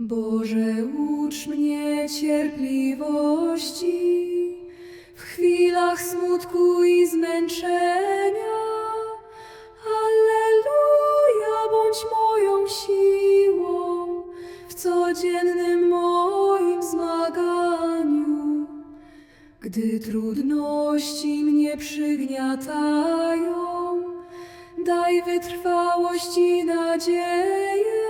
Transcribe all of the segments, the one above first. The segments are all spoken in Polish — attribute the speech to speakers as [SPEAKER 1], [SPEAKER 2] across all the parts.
[SPEAKER 1] Boże, ucz mnie cierpliwości w chwilach smutku i zmęczenia. Alleluja, bądź moją siłą w codziennym moim zmaganiu. Gdy trudności mnie przygniatają, daj wytrwałość i nadzieję.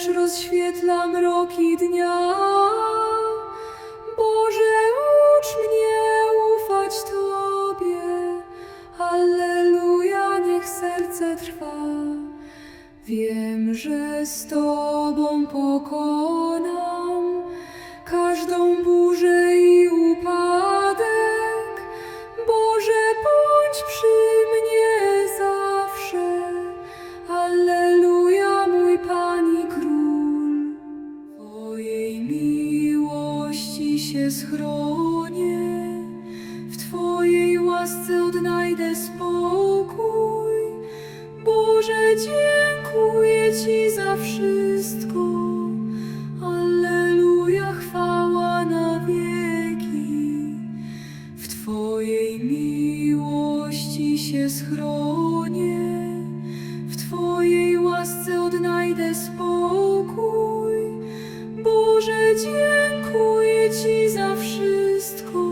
[SPEAKER 1] Lecz rozświetla mroki dnia. Boże, ucz mnie ufać Tobie, Alleluja, niech serce trwa. Wiem, że z Tobą pokonam każdą burzę schronię, w Twojej łasce odnajdę spokój. Boże, dziękuję Ci za wszystko. Alleluja, chwała na wieki. W Twojej miłości się schronię, w Twojej łasce odnajdę spokój. Boże, dziękuję Ci za wszystko.